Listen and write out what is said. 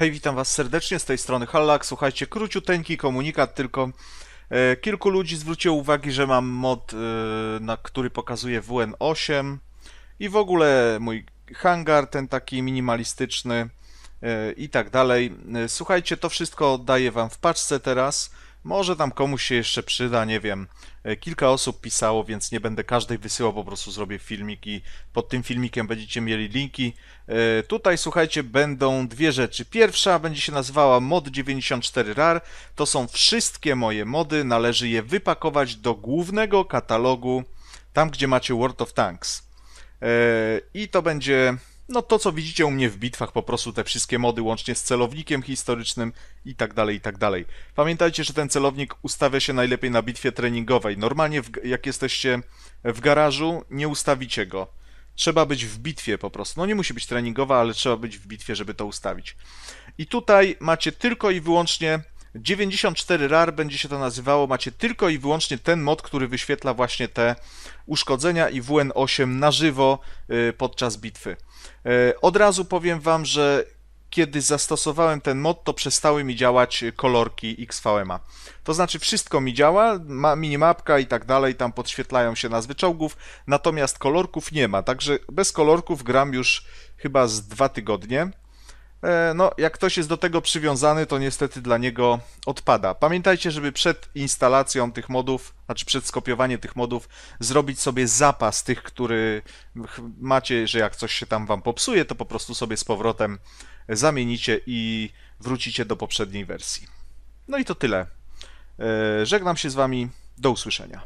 Hej, witam Was serdecznie z tej strony Hallak. Słuchajcie, króciuteńki komunikat, tylko e, kilku ludzi zwróciło uwagi, że mam mod, e, na który pokazuje WN8 i w ogóle mój hangar, ten taki minimalistyczny e, i tak dalej. Słuchajcie, to wszystko daję Wam w paczce teraz. Może tam komuś się jeszcze przyda, nie wiem. E, Kilka osób pisało, więc nie będę każdej wysyłał, po prostu zrobię filmik i pod tym filmikiem będziecie mieli linki. E, Tutaj słuchajcie, będą dwie rzeczy. Pierwsza będzie się nazywała mod 94 RAR. To są wszystkie moje mody, należy je wypakować do głównego katalogu, tam gdzie macie World of Tanks. E, I to będzie no to, co widzicie u mnie w bitwach, po prostu te wszystkie mody, łącznie z celownikiem historycznym i tak dalej, i tak dalej. Pamiętajcie, że ten celownik ustawia się najlepiej na bitwie treningowej. Normalnie, w, jak jesteście w garażu, nie ustawicie go. Trzeba być w bitwie po prostu. No nie musi być treningowa, ale trzeba być w bitwie, żeby to ustawić. I tutaj macie tylko i wyłącznie 94 RAR będzie się to nazywało. Macie tylko i wyłącznie ten mod, który wyświetla właśnie te uszkodzenia i WN8 na żywo y, podczas bitwy. Y, Od razu powiem Wam, że kiedy zastosowałem ten mod, to przestały mi działać kolorki XVM'a. To znaczy wszystko mi działa, ma minimapka i tak dalej, tam podświetlają się nazwy czołgów, natomiast kolorków nie ma, także bez kolorków gram już chyba z dwa tygodnie. E, No, jak ktoś jest do tego przywiązany, to niestety dla niego odpada. Pamiętajcie, żeby przed instalacją tych modów, znaczy przed skopiowaniem tych modów, zrobić sobie zapas tych, który macie, że jak coś się tam wam popsuje, to po prostu sobie z powrotem zamienicie i wrócicie do poprzedniej wersji. No i to tyle. E, Żegnam się z wami. Do usłyszenia.